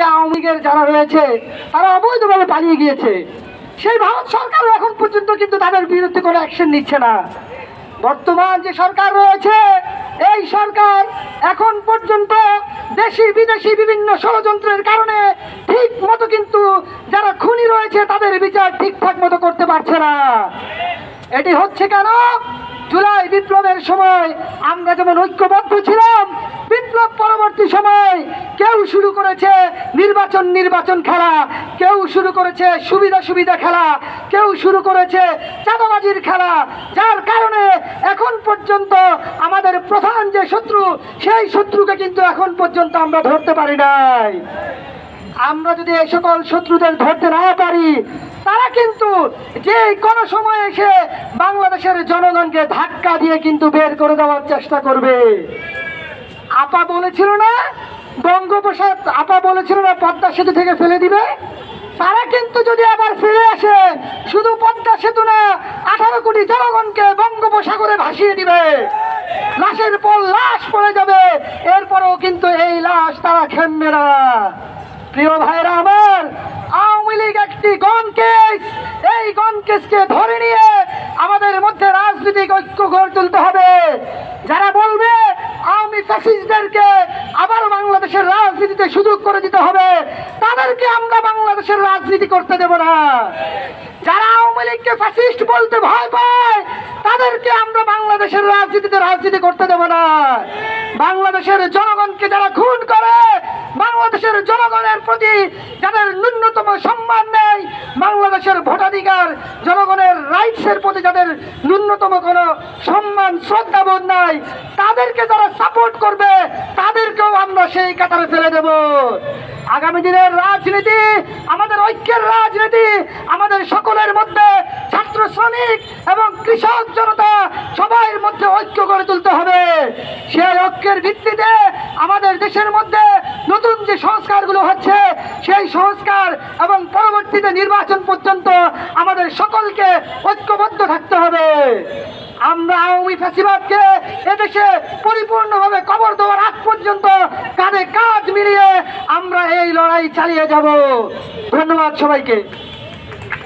আওয়ামী যারা রয়েছে, তারা অবৈধভাবে পালিয়ে গিয়েছে। সেই ভারত সরকার এখন পর্যন্ত কিন্তু তাদের বিরুদ্ধে কোনো অ্যাকশন নিচ্ছে না। বর্তমান যে সরকার রয়েছে, এই সরকার এখন পর্যন্ত দেশি বিদেশি বিভিন্ন ষড়যন্ত্রের কারণে ঠিক মতো কিন্তু যারা খুনি রয়েছে, তাদের বিচার ঠিকঠাক মতো করতে পারছে না। এটি হচ্ছে কেন? জুলাই বিপ্লবের সময় আমরা যেমন ঐক্যবদ্ধ ছিলাম, বিপ্লব শুরু করেছে নির্বাচন নির্বাচন খেলা। কেউ শুরু করেছে সুবিধা সুবিধা খেলা। কেউ শুরু করেছে চাঁদাবাজির খেলা। যার কারণে এখন পর্যন্ত আমাদের প্রধান যে শত্রু, সেই শত্রুকে কিন্তু এখন পর্যন্ত আমরা ধরতে পারি নাই। আমরা যদি এই সকল শত্রুদের ধরতে না পারি, তারা কিন্তু যে কোনো সময় এসে বাংলাদেশের জনগণকে ধাক্কা দিয়ে কিন্তু বের করে দেওয়ার চেষ্টা করবে। আপা বলেছিল না? বঙ্গোপসাগর আপা বলেছিল না পদ্মা সেতু থেকে ফেলে দিবে? তারা কিন্তু যদি আবার ফিরে আসে, শুধু পদ্মা সেতু না, আঠারো কোটি জনগণকে বঙ্গোপসাগরে ভাসিয়ে দিবে। লাশের পর লাশ পড়ে যাবে। এরপরেও কিন্তু এই লাশ তারা খেমবে না। প্রিয় ভাইরা আমার, আওয়ামী লীগ একটি গণকেস এই গণকেসকে ধরে নিয়ে আমাদের মধ্যে রাজনৈতিক ঐক্য গড়ে তুলতে হবে। যারা বলবে আওয়ামী ফ্যাসিস্টদেরকে আবার বাংলাদেশের রাজনীতিতে সুযোগ করে দিতে হবে। তাদেরকে আমরা বাংলাদেশের রাজনীতি করতে দেব না। যারা আওয়ামী লীগকে ফ্যাসিস্ট বলতে ভয় পায়, তাদেরকে আমরা বাংলাদেশের রাজনীতিতে রাজনীতি করতে দেব না। বাংলাদেশের জনগণকে যারা খুন করে, বাংলাদেশের জনগণের প্রতি যাদের ন্যূনতম সম্মান নেই, বাংলাদেশের ভোটাধিকার, জনগণের রাইটসের প্রতি যাদের ন্যূনতম কোনো সম্মান, শ্রদ্ধাবোধ নাই, তাদেরকে যারা সাপোর্ট করবে, তাদেরকেও আমরা সেই কাতারে ফেলে দেব। আগামী দিনের রাজনীতি, আমাদের ঐক্যের রাজনীতি, আমাদের সকলের মধ্যে ছাত্র শ্রমিক এবং কৃষক জনতা সবার মধ্যে ঐক্য গড়ে তুলতে হবে। ঐক্যের ভিত্তিতে আমাদের দেশের মধ্যে নতুন যে সংস্কারগুলো হচ্ছে, সেই সংস্কার এবং পরবর্তীতে নির্বাচন পর্যন্ত আমাদের সকলকে ঐক্যবদ্ধ থাকতে হবে। আমরা আওয়ামী ফ্যাসিবাদকে এদেশে পরিপূর্ণভাবে কবর দেওয়ার আগ পর্যন্ত কাঁধে কাজ মিলিয়ে আমরা এই লড়াই চালিয়ে যাব। ধন্যবাদ সবাইকে।